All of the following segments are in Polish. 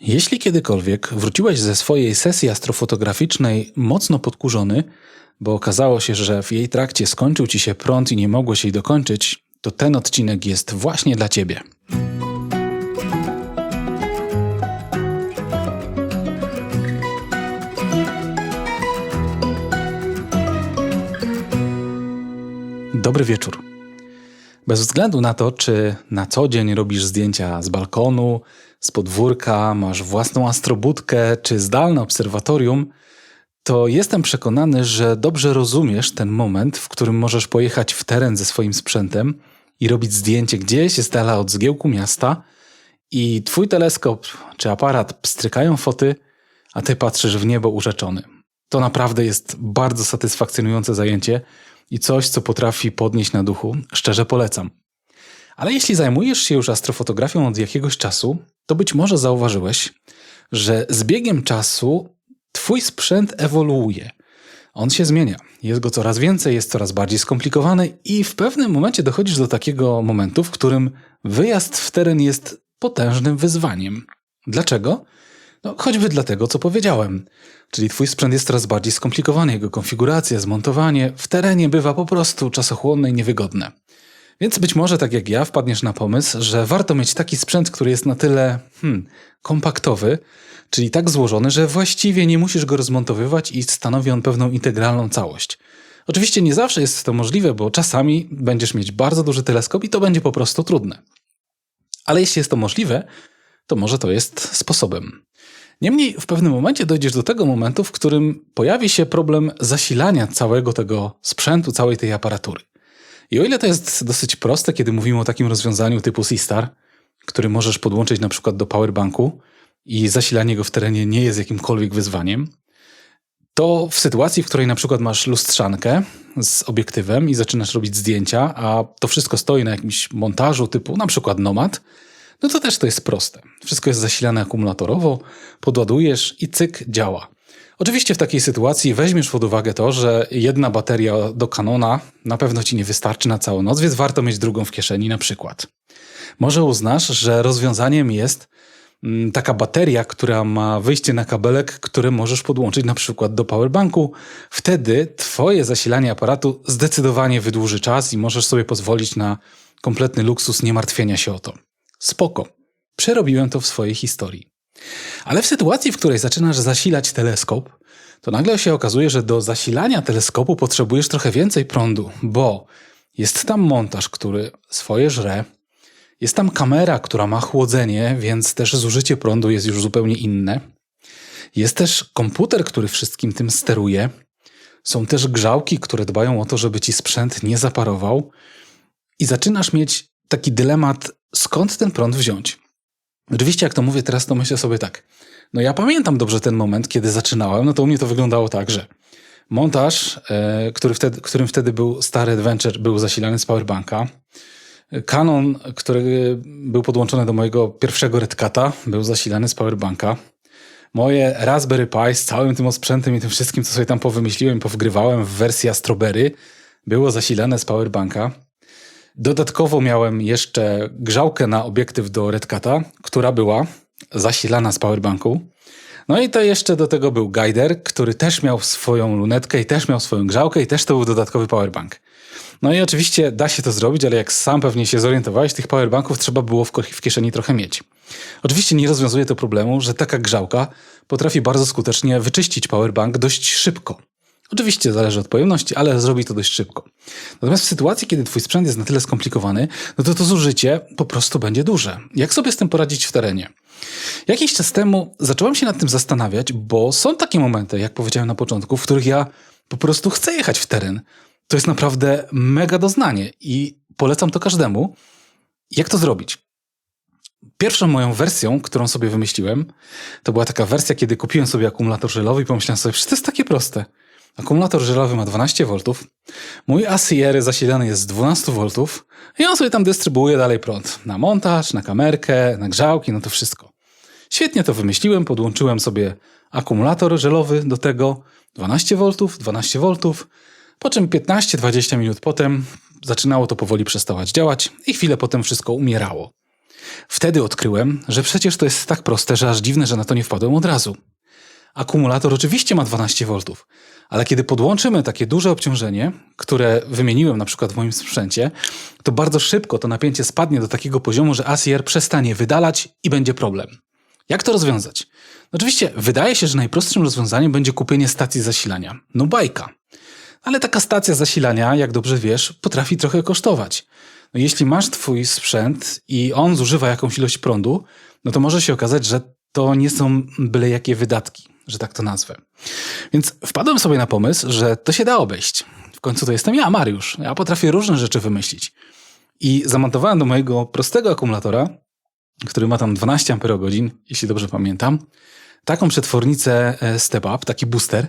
Jeśli kiedykolwiek wróciłeś ze swojej sesji astrofotograficznej mocno podkurzony, bo okazało się, że w jej trakcie skończył ci się prąd i nie mogłeś jej dokończyć, to ten odcinek jest właśnie dla ciebie. Dobry wieczór. Bez względu na to, czy na co dzień robisz zdjęcia z balkonu, z podwórka, masz własną astrobudkę czy zdalne obserwatorium, to jestem przekonany, że dobrze rozumiesz ten moment, w którym możesz pojechać w teren ze swoim sprzętem i robić zdjęcie gdzieś z dala od zgiełku miasta i twój teleskop czy aparat pstrykają foty, a ty patrzysz w niebo urzeczony. To naprawdę jest bardzo satysfakcjonujące zajęcie i coś, co potrafi podnieść na duchu. Szczerze polecam. Ale jeśli zajmujesz się już astrofotografią od jakiegoś czasu, to być może zauważyłeś, że z biegiem czasu Twój sprzęt ewoluuje. On się zmienia. Jest go coraz więcej, jest coraz bardziej skomplikowany i w pewnym momencie dochodzisz do takiego momentu, w którym wyjazd w teren jest potężnym wyzwaniem. Dlaczego? No, choćby dlatego, co powiedziałem. Czyli twój sprzęt jest coraz bardziej skomplikowany, jego konfiguracja, zmontowanie w terenie bywa po prostu czasochłonne i niewygodne. Więc być może, tak jak ja, wpadniesz na pomysł, że warto mieć taki sprzęt, który jest na tyle hmm, kompaktowy, czyli tak złożony, że właściwie nie musisz go rozmontowywać i stanowi on pewną integralną całość. Oczywiście nie zawsze jest to możliwe, bo czasami będziesz mieć bardzo duży teleskop i to będzie po prostu trudne. Ale jeśli jest to możliwe, to może to jest sposobem. Niemniej w pewnym momencie dojdziesz do tego momentu, w którym pojawi się problem zasilania całego tego sprzętu, całej tej aparatury. I o ile to jest dosyć proste, kiedy mówimy o takim rozwiązaniu typu C-Star, który możesz podłączyć na przykład do powerbanku i zasilanie go w terenie nie jest jakimkolwiek wyzwaniem, to w sytuacji, w której na przykład masz lustrzankę z obiektywem i zaczynasz robić zdjęcia, a to wszystko stoi na jakimś montażu typu na przykład Nomad, no to też to jest proste. Wszystko jest zasilane akumulatorowo, podładujesz i cyk, działa. Oczywiście w takiej sytuacji weźmiesz pod uwagę to, że jedna bateria do kanona na pewno ci nie wystarczy na całą noc, więc warto mieć drugą w kieszeni na przykład. Może uznasz, że rozwiązaniem jest mm, taka bateria, która ma wyjście na kabelek, które możesz podłączyć na przykład do powerbanku. Wtedy twoje zasilanie aparatu zdecydowanie wydłuży czas i możesz sobie pozwolić na kompletny luksus nie martwienia się o to. Spoko. Przerobiłem to w swojej historii. Ale w sytuacji, w której zaczynasz zasilać teleskop, to nagle się okazuje, że do zasilania teleskopu potrzebujesz trochę więcej prądu, bo jest tam montaż, który swoje żre, jest tam kamera, która ma chłodzenie, więc też zużycie prądu jest już zupełnie inne. Jest też komputer, który wszystkim tym steruje. Są też grzałki, które dbają o to, żeby ci sprzęt nie zaparował. I zaczynasz mieć taki dylemat, skąd ten prąd wziąć. Oczywiście, jak to mówię teraz, to myślę sobie tak. No ja pamiętam dobrze ten moment, kiedy zaczynałem, no to u mnie to wyglądało tak, że montaż, e, który wtedy, którym wtedy był stary Adventure, był zasilany z powerbanka. Canon, który był podłączony do mojego pierwszego Redcata, był zasilany z powerbanka. Moje Raspberry Pi z całym tym osprzętem i tym wszystkim, co sobie tam powymyśliłem i powgrywałem w wersji Astroberry, było zasilane z powerbanka. Dodatkowo miałem jeszcze grzałkę na obiektyw do Redcata, która była zasilana z powerbanku. No i to jeszcze do tego był guider, który też miał swoją lunetkę i też miał swoją grzałkę i też to był dodatkowy powerbank. No i oczywiście da się to zrobić, ale jak sam pewnie się zorientowałeś, tych powerbanków trzeba było w kieszeni trochę mieć. Oczywiście nie rozwiązuje to problemu, że taka grzałka potrafi bardzo skutecznie wyczyścić powerbank dość szybko. Oczywiście zależy od pojemności, ale zrobi to dość szybko. Natomiast w sytuacji, kiedy twój sprzęt jest na tyle skomplikowany, no to to zużycie po prostu będzie duże. Jak sobie z tym poradzić w terenie? Jakiś czas temu zacząłem się nad tym zastanawiać, bo są takie momenty, jak powiedziałem na początku, w których ja po prostu chcę jechać w teren. To jest naprawdę mega doznanie i polecam to każdemu. Jak to zrobić? Pierwszą moją wersją, którą sobie wymyśliłem, to była taka wersja, kiedy kupiłem sobie akumulator żelowy i pomyślałem sobie, że to jest takie proste. Akumulator żelowy ma 12 V, mój ACR zasilany jest z 12 V i on sobie tam dystrybuuje dalej prąd. Na montaż, na kamerkę, na grzałki, no to wszystko. Świetnie to wymyśliłem, podłączyłem sobie akumulator żelowy do tego, 12 V, 12 V, po czym 15-20 minut potem zaczynało to powoli przestawać działać i chwilę potem wszystko umierało. Wtedy odkryłem, że przecież to jest tak proste, że aż dziwne, że na to nie wpadłem od razu. Akumulator oczywiście ma 12 V, ale kiedy podłączymy takie duże obciążenie, które wymieniłem na przykład w moim sprzęcie, to bardzo szybko to napięcie spadnie do takiego poziomu, że ACR przestanie wydalać i będzie problem. Jak to rozwiązać? Oczywiście wydaje się, że najprostszym rozwiązaniem będzie kupienie stacji zasilania. No bajka. Ale taka stacja zasilania, jak dobrze wiesz, potrafi trochę kosztować. No jeśli masz twój sprzęt i on zużywa jakąś ilość prądu, no to może się okazać, że to nie są byle jakie wydatki, że tak to nazwę. Więc wpadłem sobie na pomysł, że to się da obejść. W końcu to jestem ja, Mariusz. Ja potrafię różne rzeczy wymyślić. I zamontowałem do mojego prostego akumulatora, który ma tam 12 Ah, jeśli dobrze pamiętam, taką przetwornicę e, Step Up, taki booster,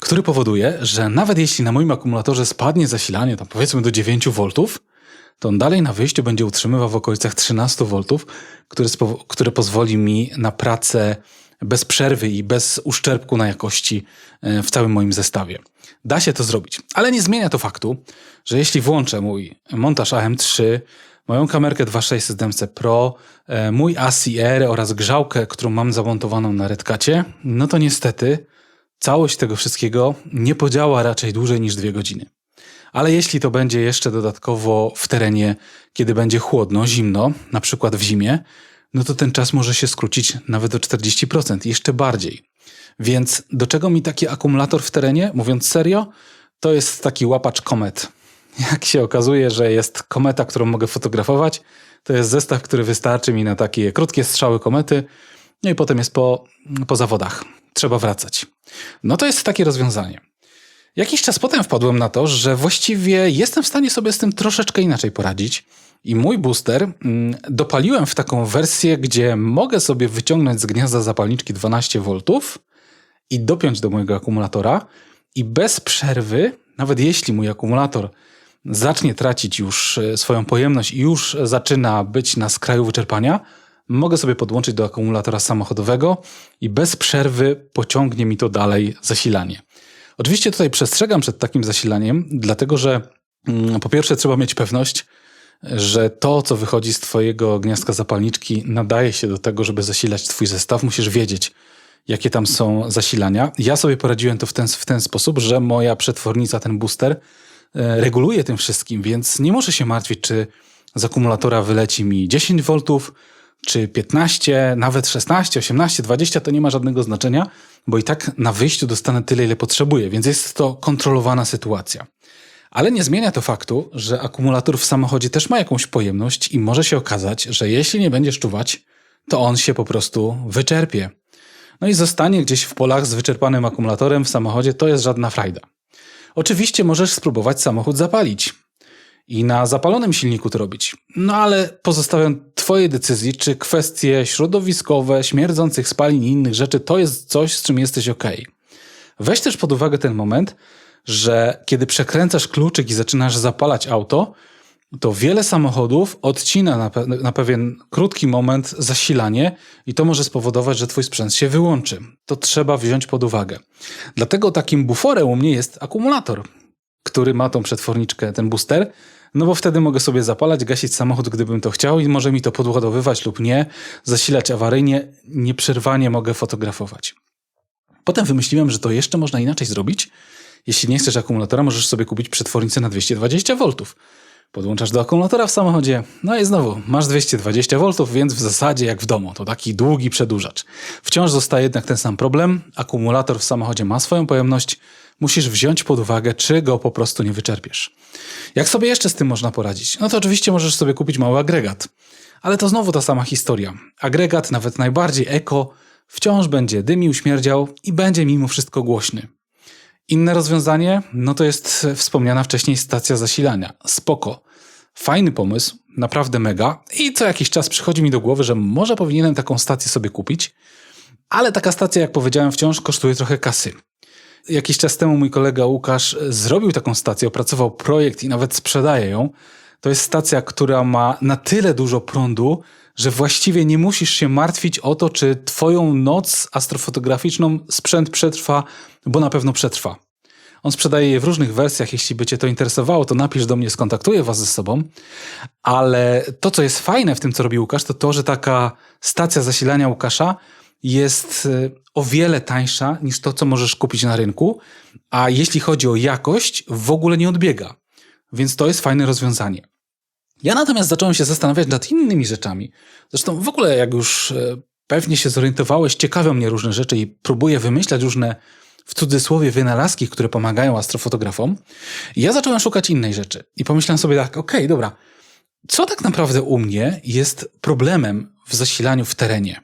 który powoduje, że nawet jeśli na moim akumulatorze spadnie zasilanie, tam powiedzmy do 9 V, to on dalej na wyjściu będzie utrzymywał w okolicach 13 V, które, które pozwoli mi na pracę bez przerwy i bez uszczerbku na jakości e, w całym moim zestawie. Da się to zrobić, ale nie zmienia to faktu, że jeśli włączę mój montaż AM3, moją kamerkę 2600 DMC Pro, e, mój ACR oraz grzałkę, którą mam zamontowaną na Redcacie, no to niestety całość tego wszystkiego nie podziała raczej dłużej niż dwie godziny. Ale jeśli to będzie jeszcze dodatkowo w terenie, kiedy będzie chłodno, zimno, na przykład w zimie, no to ten czas może się skrócić nawet o 40%, jeszcze bardziej. Więc do czego mi taki akumulator w terenie? Mówiąc serio, to jest taki łapacz komet. Jak się okazuje, że jest kometa, którą mogę fotografować, to jest zestaw, który wystarczy mi na takie krótkie strzały komety, no i potem jest po, po zawodach. Trzeba wracać. No to jest takie rozwiązanie. Jakiś czas potem wpadłem na to, że właściwie jestem w stanie sobie z tym troszeczkę inaczej poradzić. I mój booster mm, dopaliłem w taką wersję, gdzie mogę sobie wyciągnąć z gniazda zapalniczki 12 V i dopiąć do mojego akumulatora i bez przerwy, nawet jeśli mój akumulator zacznie tracić już e, swoją pojemność i już zaczyna być na skraju wyczerpania, mogę sobie podłączyć do akumulatora samochodowego i bez przerwy pociągnie mi to dalej zasilanie. Oczywiście tutaj przestrzegam przed takim zasilaniem, dlatego że mm, po pierwsze trzeba mieć pewność, że to, co wychodzi z Twojego gniazdka zapalniczki, nadaje się do tego, żeby zasilać Twój zestaw. Musisz wiedzieć, jakie tam są zasilania. Ja sobie poradziłem to w ten, w ten sposób, że moja przetwornica, ten booster, e, reguluje tym wszystkim, więc nie muszę się martwić, czy z akumulatora wyleci mi 10 V, czy 15, nawet 16, 18, 20, to nie ma żadnego znaczenia, bo i tak na wyjściu dostanę tyle, ile potrzebuję, więc jest to kontrolowana sytuacja. Ale nie zmienia to faktu, że akumulator w samochodzie też ma jakąś pojemność i może się okazać, że jeśli nie będziesz czuwać, to on się po prostu wyczerpie. No i zostanie gdzieś w polach z wyczerpanym akumulatorem w samochodzie, to jest żadna frajda. Oczywiście możesz spróbować samochód zapalić i na zapalonym silniku to robić. No ale pozostawiam Twojej decyzji, czy kwestie środowiskowe, śmierdzących spalin i innych rzeczy to jest coś, z czym jesteś ok. Weź też pod uwagę ten moment, że kiedy przekręcasz kluczyk i zaczynasz zapalać auto, to wiele samochodów odcina na, pe na, pewien krótki moment zasilanie i to może spowodować, że twój sprzęt się wyłączy. To trzeba wziąć pod uwagę. Dlatego takim buforem u mnie jest akumulator, który ma tą przetworniczkę, ten booster, no bo wtedy mogę sobie zapalać, gasić samochód, gdybym to chciał i może mi to podładowywać lub nie, zasilać awaryjnie, nieprzerwanie mogę fotografować. Potem wymyśliłem, że to jeszcze można inaczej zrobić. Jeśli nie chcesz akumulatora, możesz sobie kupić przetwornicę na 220 V. Podłączasz do akumulatora w samochodzie, no i znowu masz 220 V, więc w zasadzie jak w domu, to taki długi przedłużacz. Wciąż zostaje jednak ten sam problem. Akumulator w samochodzie ma swoją pojemność, musisz wziąć pod uwagę, czy go po prostu nie wyczerpiesz. Jak sobie jeszcze z tym można poradzić? No to oczywiście możesz sobie kupić mały agregat. Ale to znowu ta sama historia. Agregat, nawet najbardziej eko, wciąż będzie dymił, śmierdział i będzie mimo wszystko głośny. Inne rozwiązanie, no to jest wspomniana wcześniej stacja zasilania. Spoko. Fajny pomysł, naprawdę mega. I co jakiś czas przychodzi mi do głowy, że może powinienem taką stację sobie kupić, ale taka stacja, jak powiedziałem, wciąż kosztuje trochę kasy. Jakiś czas temu mój kolega Łukasz zrobił taką stację, opracował projekt i nawet sprzedaje ją. To jest stacja, która ma na tyle dużo prądu, że właściwie nie musisz się martwić o to, czy twoją noc astrofotograficzną sprzęt przetrwa, bo na pewno przetrwa. On sprzedaje je w różnych wersjach. Jeśli by Cię to interesowało, to napisz do mnie, skontaktuję Was ze sobą. Ale to, co jest fajne w tym, co robi Łukasz, to to, że taka stacja zasilania Łukasza jest y, o wiele tańsza niż to, co możesz kupić na rynku, a jeśli chodzi o jakość, w ogóle nie odbiega. Więc to jest fajne rozwiązanie. Ja natomiast zacząłem się zastanawiać nad innymi rzeczami. Zresztą w ogóle, jak już y, pewnie się zorientowałeś, ciekawią mnie różne rzeczy i próbuję wymyślać różne w cudzysłowie wynalazki, które pomagają astrofotografom. Ja zacząłem szukać innej rzeczy i pomyślałem sobie tak, okej, okay, dobra, co tak naprawdę u mnie jest problemem w zasilaniu w terenie?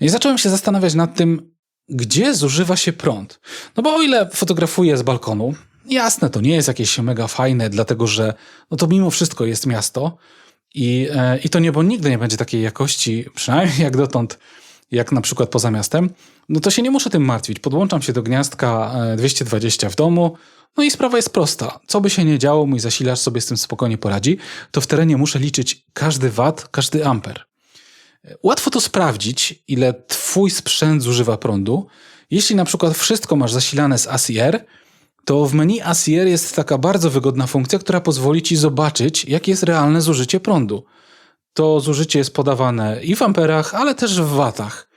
I zacząłem się zastanawiać nad tym, gdzie zużywa się prąd. No bo o ile fotografuję z balkonu, jasne, to nie jest jakieś mega fajne, dlatego że no to mimo wszystko jest miasto i, e, i to niebo nigdy nie będzie takiej jakości, przynajmniej jak dotąd, jak na przykład poza miastem, no to się nie muszę tym martwić. Podłączam się do gniazdka 220 e, w domu, no i sprawa jest prosta. Co by się nie działo, mój zasilacz sobie z tym spokojnie poradzi, to w terenie muszę liczyć każdy wat, każdy amper. Łatwo to sprawdzić, ile twój sprzęt zużywa prądu. Jeśli na przykład wszystko masz zasilane z ACR, to w menu ACR jest taka bardzo wygodna funkcja, która pozwoli ci zobaczyć, jakie jest realne zużycie prądu. To zużycie jest podawane i w amperach, ale też w watach.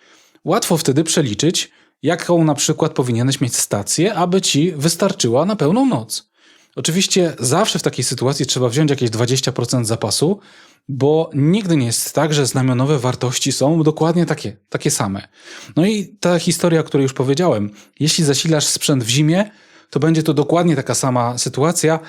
Łatwo wtedy przeliczyć, jaką na przykład powinieneś mieć stację, aby ci wystarczyła na pełną noc. Oczywiście zawsze w takiej sytuacji trzeba wziąć jakieś 20% zapasu, bo nigdy nie jest tak, że znamionowe wartości są dokładnie takie, takie same. No i ta historia, o której już powiedziałem, jeśli zasilasz sprzęt w zimie, to będzie to dokładnie taka sama sytuacja.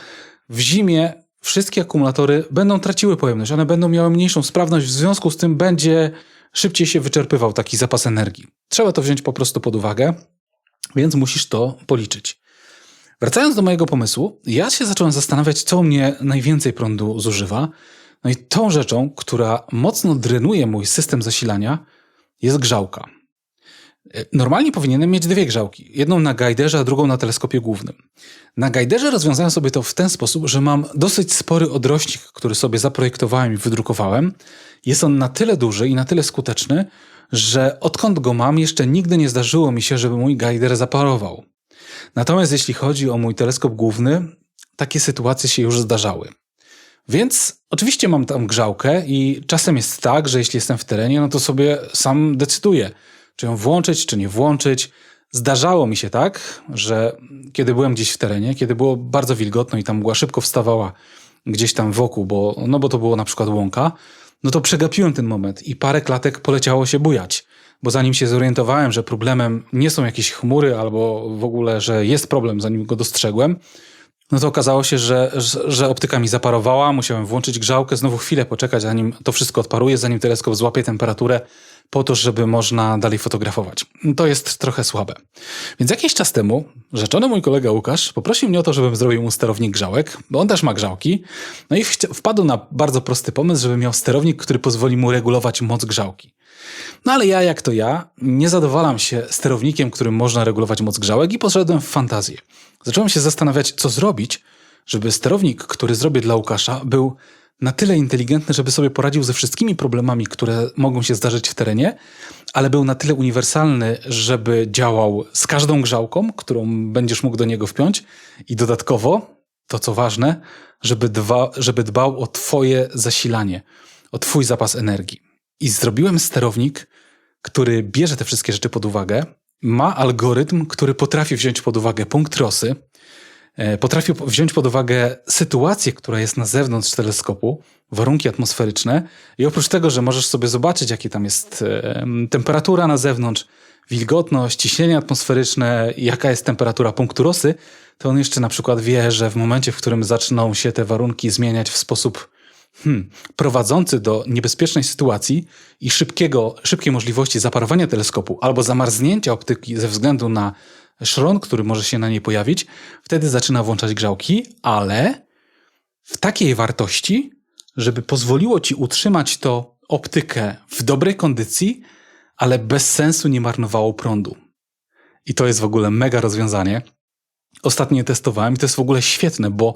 W zimie wszystkie akumulatory będą traciły pojemność, one będą miały mniejszą sprawność, w związku z tym będzie szybciej się wyczerpywał taki zapas energii. Trzeba to wziąć po prostu pod uwagę, więc musisz to policzyć. Wracając do mojego pomysłu, ja się zacząłem zastanawiać, co mnie najwięcej prądu zużywa. No i tą rzeczą, która mocno drenuje mój system zasilania, jest grzałka. Normalnie powinienem mieć dwie grzałki. Jedną na gajderze, a drugą na teleskopie głównym. Na gajderze rozwiązałem sobie to w ten sposób, że mam dosyć spory odrośnik, który sobie zaprojektowałem i wydrukowałem. Jest on na tyle duży i na tyle skuteczny, że odkąd go mam, jeszcze nigdy nie zdarzyło mi się, żeby mój gajder zaparował. Natomiast jeśli chodzi o mój teleskop główny, takie sytuacje się już zdarzały. Więc oczywiście mam tam grzałkę i czasem jest tak, że jeśli jestem w terenie, no to sobie sam decyduję, czy ją włączyć, czy nie włączyć. Zdarzało mi się tak, że kiedy byłem gdzieś w terenie, kiedy było bardzo wilgotno i tam mgła szybko wstawała gdzieś tam wokół, bo, no bo to było na przykład łąka, no to przegapiłem ten moment i parę klatek poleciało się bujać. Bo zanim się zorientowałem, że problemem nie są jakieś chmury albo w ogóle, że jest problem, zanim go dostrzegłem, no to okazało się, że, że, optyka mi zaparowała, musiałem włączyć grzałkę, znowu chwilę poczekać, zanim to wszystko odparuje, zanim teleskop złapie temperaturę, po to, żeby można dalej fotografować. To jest trochę słabe. Więc jakiś czas temu rzeczony mój kolega Łukasz poprosił mnie o to, żebym zrobił mu sterownik grzałek, bo on też ma grzałki. No i wpadł na bardzo prosty pomysł, żeby miał sterownik, który pozwoli mu regulować moc grzałki. No ale ja, jak to ja, nie zadowalam się sterownikiem, którym można regulować moc grzałek i poszedłem w fantazję. Zacząłem się zastanawiać, co zrobić, żeby sterownik, który zrobię dla Łukasza, był na tyle inteligentny, żeby sobie poradził ze wszystkimi problemami, które mogą się zdarzyć w terenie, ale był na tyle uniwersalny, żeby działał z każdą grzałką, którą będziesz mógł do niego wpiąć i dodatkowo, to co ważne, żeby, żeby dbał o twoje zasilanie, o twój zapas energii. I zrobiłem sterownik, który bierze te wszystkie rzeczy pod uwagę, ma algorytm, który potrafi wziąć pod uwagę punkt rosy, e, potrafi wziąć pod uwagę sytuację, która jest na zewnątrz teleskopu, warunki atmosferyczne i oprócz tego, że możesz sobie zobaczyć, jakie tam jest e, temperatura na zewnątrz, wilgotność, ciśnienie atmosferyczne, jaka jest temperatura punktu rosy, to on jeszcze na przykład wie, że w momencie, w którym zaczną się te warunki zmieniać w sposób hmm, prowadzący do niebezpiecznej sytuacji i szybkiego, szybkiej możliwości zaparowania teleskopu albo zamarznięcia optyki ze względu na szron, który może się na niej pojawić, wtedy zaczyna włączać grzałki, ale w takiej wartości, żeby pozwoliło ci utrzymać to optykę w dobrej kondycji, ale bez sensu nie marnowało prądu. I to jest w ogóle mega rozwiązanie. Ostatnio testowałem i to jest w ogóle świetne, bo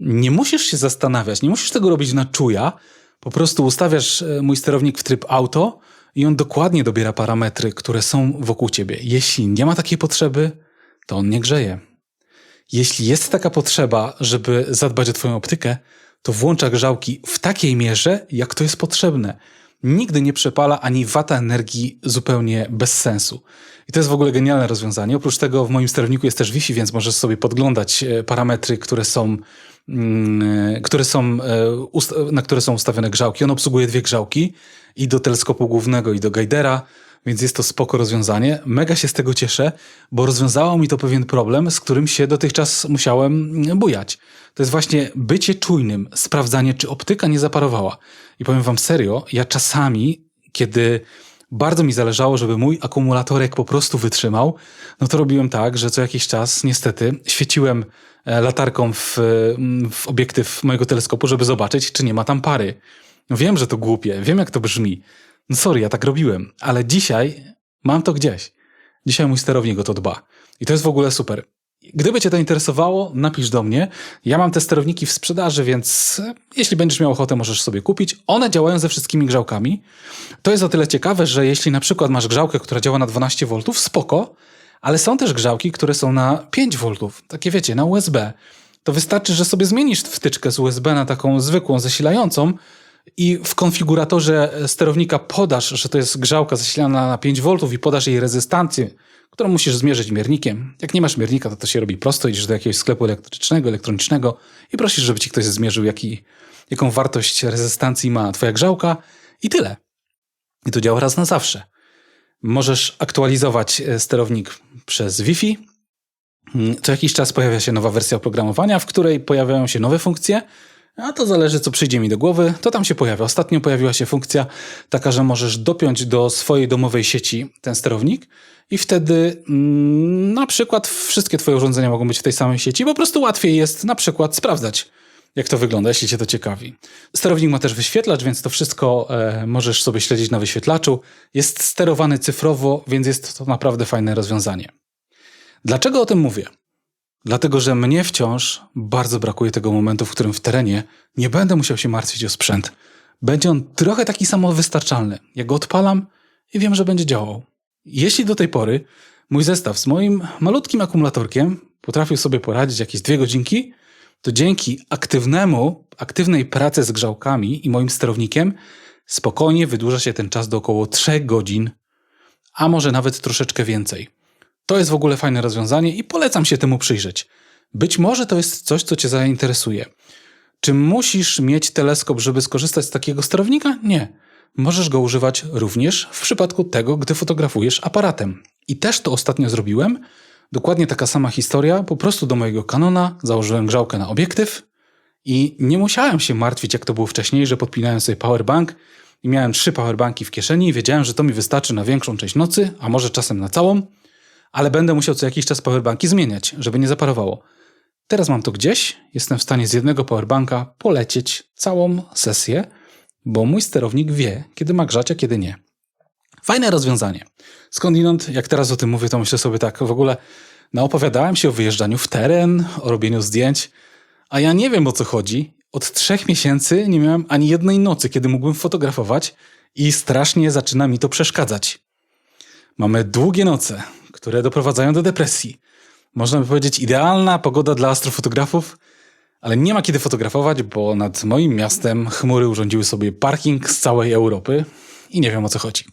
nie musisz się zastanawiać, nie musisz tego robić na czuja. Po prostu ustawiasz e, mój sterownik w tryb auto i on dokładnie dobiera parametry, które są wokół ciebie. Jeśli nie ma takiej potrzeby, to on nie grzeje. Jeśli jest taka potrzeba, żeby zadbać o Twoją optykę, to włącza grzałki w takiej mierze, jak to jest potrzebne. Nigdy nie przepala ani wata energii zupełnie bez sensu. I to jest w ogóle genialne rozwiązanie. Oprócz tego w moim sterowniku jest też Wi-Fi, więc możesz sobie podglądać e, parametry, które są, mm, które są, e, na które są ustawione grzałki. On obsługuje dwie grzałki i do teleskopu głównego i do guidera, więc jest to spoko rozwiązanie. Mega się z tego cieszę, bo rozwiązało mi to pewien problem, z którym się dotychczas musiałem bujać. To jest właśnie bycie czujnym, sprawdzanie, czy optyka nie zaparowała. I powiem wam serio, ja czasami, kiedy bardzo mi zależało, żeby mój akumulatorek po prostu wytrzymał, no to robiłem tak, że co jakiś czas niestety świeciłem e, latarką w, mm, w obiektyw mojego teleskopu, żeby zobaczyć, czy nie ma tam pary. No wiem, że to głupie, wiem jak to brzmi. No sorry, ja tak robiłem, ale dzisiaj mam to gdzieś. Dzisiaj mój sterownik o to dba. I to jest w ogóle super. Gdyby Cię to interesowało, napisz do mnie. Ja mam te sterowniki w sprzedaży, więc e, jeśli będziesz miał ochotę, możesz sobie kupić. One działają ze wszystkimi grzałkami. To jest o tyle ciekawe, że jeśli na przykład masz grzałkę, która działa na 12 V, spoko, ale są też grzałki, które są na 5 V, takie wiecie, na USB. To wystarczy, że sobie zmienisz wtyczkę z USB na taką zwykłą, zasilającą i w konfiguratorze sterownika podasz, że to jest grzałka zasilana na 5 V i podasz jej rezystancję, którą musisz zmierzyć miernikiem. Jak nie masz miernika, to to się robi prosto. Idziesz do jakiegoś sklepu elektrycznego, elektronicznego i prosisz, żeby ci ktoś zmierzył, jaki, jaką wartość rezystancji ma twoja grzałka i tyle. I to działa raz na zawsze. Możesz aktualizować e, sterownik przez Wi-Fi. Mm, Co jakiś czas pojawia się nowa wersja oprogramowania, w której pojawiają się nowe funkcje, a to zależy, co przyjdzie mi do głowy, to tam się pojawia. Ostatnio pojawiła się funkcja taka, że możesz dopiąć do swojej domowej sieci ten sterownik i wtedy mm, na przykład wszystkie twoje urządzenia mogą być w tej samej sieci. Po prostu łatwiej jest na przykład sprawdzać, jak to wygląda, jeśli cię to ciekawi. Sterownik ma też wyświetlacz, więc to wszystko e, możesz sobie śledzić na wyświetlaczu. Jest sterowany cyfrowo, więc jest to naprawdę fajne rozwiązanie. Dlaczego o tym mówię? Dlatego, że mnie wciąż bardzo brakuje tego momentu, w którym w terenie nie będę musiał się martwić o sprzęt. Będzie on trochę taki samowystarczalny. Ja go odpalam i wiem, że będzie działał. Jeśli do tej pory mój zestaw z moim malutkim akumulatorkiem potrafił sobie poradzić jakieś dwie godzinki, to dzięki aktywnemu, aktywnej pracy z grzałkami i moim sterownikiem spokojnie wydłuża się ten czas do około 3 godzin, a może nawet troszeczkę więcej. To jest w ogóle fajne rozwiązanie i polecam się temu przyjrzeć. Być może to jest coś, co Cię zainteresuje. Czy musisz mieć teleskop, żeby skorzystać z takiego sterownika? Nie. Możesz go używać również w przypadku tego, gdy fotografujesz aparatem. I też to ostatnio zrobiłem. Dokładnie taka sama historia. Po prostu do mojego Canona założyłem grzałkę na obiektyw i nie musiałem się martwić, jak to było wcześniej, że podpinałem sobie powerbank i miałem trzy powerbanki w kieszeni i wiedziałem, że to mi wystarczy na większą część nocy, a może czasem na całą ale będę musiał co jakiś czas powerbanki zmieniać, żeby nie zaparowało. Teraz mam to gdzieś, jestem w stanie z jednego powerbanka polecieć całą sesję, bo mój sterownik wie, kiedy ma grzać, a kiedy nie. Fajne rozwiązanie. Skądinąd, jak teraz o tym mówię, to myślę sobie tak, w ogóle naopowiadałem się o wyjeżdżaniu w teren, o robieniu zdjęć, a ja nie wiem o co chodzi. Od trzech miesięcy nie miałem ani jednej nocy, kiedy mógłbym fotografować i strasznie zaczyna mi to przeszkadzać. Mamy długie noce, które doprowadzają do depresji. Można by powiedzieć idealna pogoda dla astrofotografów, ale nie ma kiedy fotografować, bo nad moim miastem chmury urządziły sobie parking z całej Europy i nie wiem o co chodzi.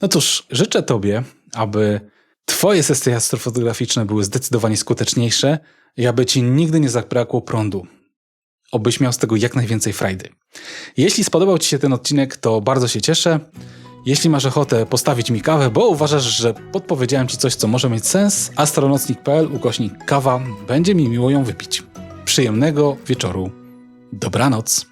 No cóż, życzę Tobie, aby Twoje sesje astrofotograficzne były zdecydowanie skuteczniejsze i aby Ci nigdy nie zabrakło prądu. Obyś miał z tego jak najwięcej frajdy. Jeśli spodobał Ci się ten odcinek, to bardzo się cieszę. Jeśli masz ochotę postawić mi kawę, bo uważasz, że podpowiedziałem Ci coś, co może mieć sens, astronocnik.pl ukośnik kawa będzie mi miło ją wypić. Przyjemnego wieczoru. Dobranoc.